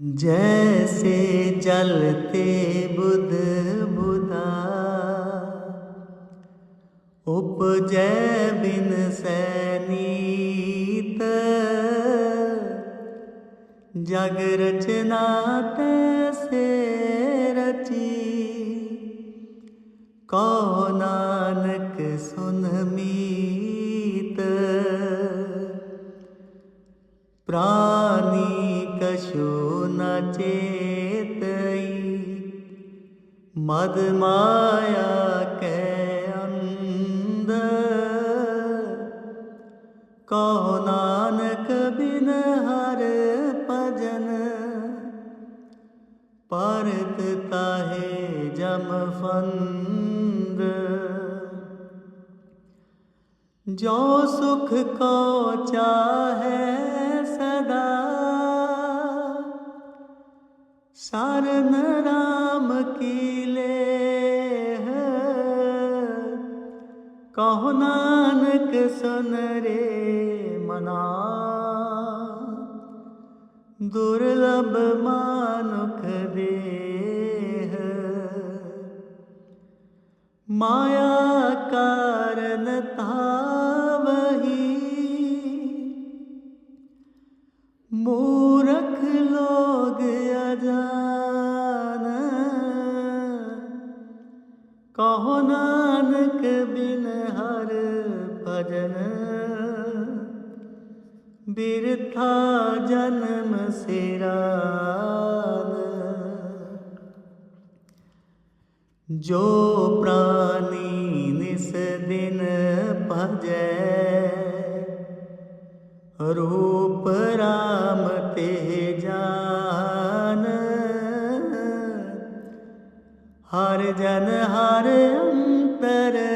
जैसे जलते बुध बुधा उपजै बिन सैनीत। जग रचना तैसे रची। कहो नानक सुन मीत प्राणी कशु न चेतई। मद माया के अंदर। कहो नानक बिन हर भजन। परत ताहे जम फंद। जो सुख को चाहे शरण राम की ले कहो नानक सुन रे मना। दुर्लभ मानुख देह। माया कारण था। भजन बिरथा जन्म सिरान जो प्राणी निस दिन भजै, रूप राम ते जान। हर जन हर अंतर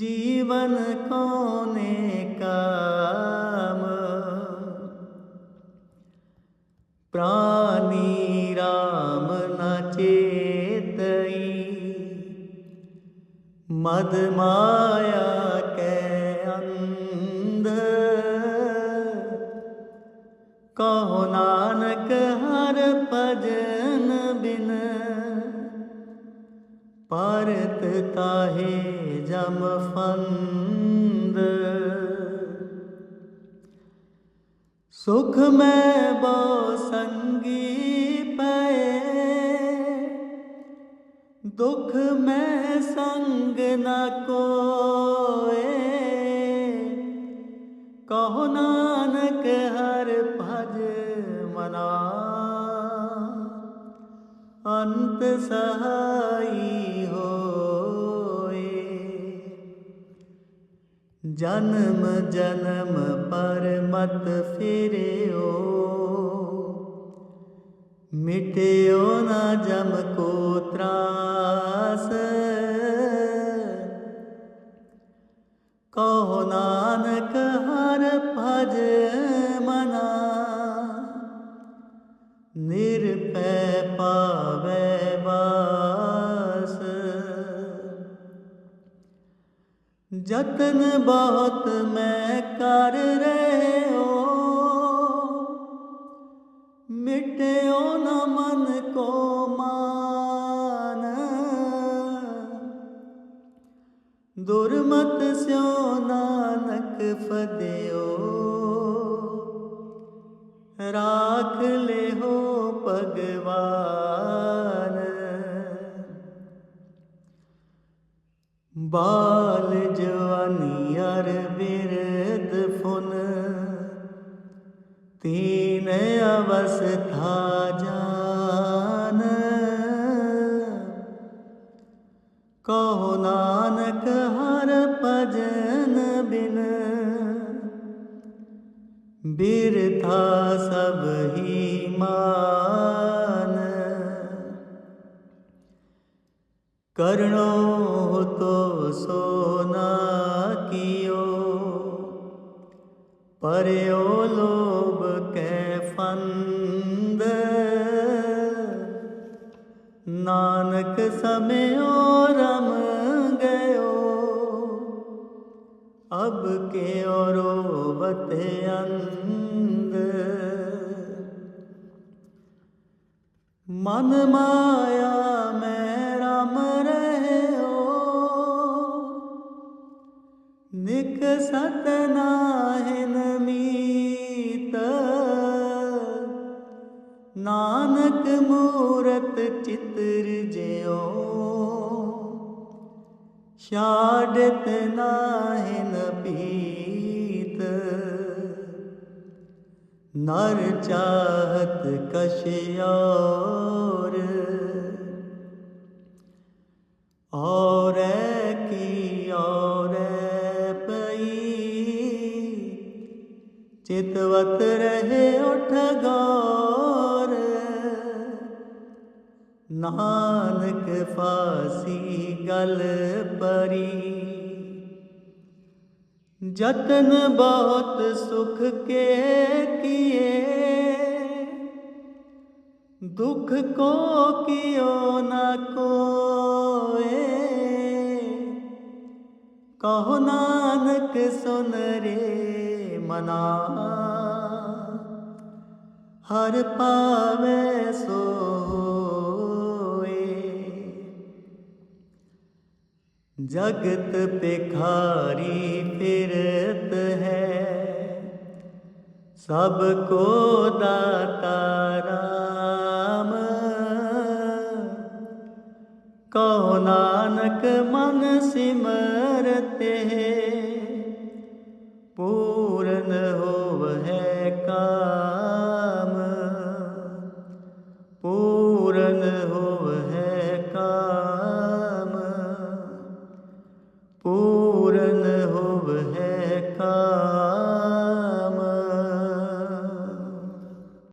जीवन कोने काम प्राणी राम न चेतई मद माया के अंदर कहो नानक हर भजन परत ताहे जम फंद? सुख में बो संगी पे दुख में संग न कोए। कहो नानक हर भज मना, अंत सहाई ਜਨਮ ਜਨਮ ਪਰ ਮਤ ਫੇਰਿਓ। ਮਿਟਿਓ ਨਾ ਜਮ ਕੋ ਤਰਾਸ। ਕਹੋ ਨਾਨਕ, ਹਰ ਭਜ ਮਨਾ। ਨਿਰਪੈ ਪਾਵ ਯਤਨ ਬਹੁਤ ਮੈਂ ਕਰ ਰਹੇ ਹੋ। ਮਿਟਿਓ ਨਾ ਮਨ ਕੋ ਮਾਨ। ਦੁਰਮਤ ਸਿਓ ਨਾਨਕ ਫਦਿਓ। ਰਾਖ ਲੈ ਹੋ ਭਗਵਾਨ। ਬਾ तीन अवस्था जान। कहो नानक हर भजन बिन। बिरथा सब ही मान। करनो तो सोना ਪਰਿਓ ਲੋਭ ਕੈ ਫੰਦ। ਨਾਨਕ ਸਮਿਓ ਰਮ ਗਇਓ, ਅਬ ਕੇ ਔਰੋਵਤ ਅੰਦ ਮਨ ਮਾਇਆ ਮੈਂ निक सतनाहिनमीत नानक मूरत चित्र ज्यो शाडत नाहिन पीत नर चाहत कश्योर और चितवत रहे उठ गौर। नानक फांसी गल परी। जतन बहुत सुख के किए। दुख को कियो न कोए। कहो नानक सुन रे। ਮਨਾ ਹਰ ਪਾਵੇ ਸੋਏ। ਜਗਤ ਪਿਖਾਰੀ ਫਿਰਤ ਹੈ। ਸਭ ਕੋ ਦਾਤਾ ਰਾਮ। ਕਹੋ ਨਾਨਕ ਮਨ ਸਿਮਰਤੇ। ਹੈ होव वह काम पूरन है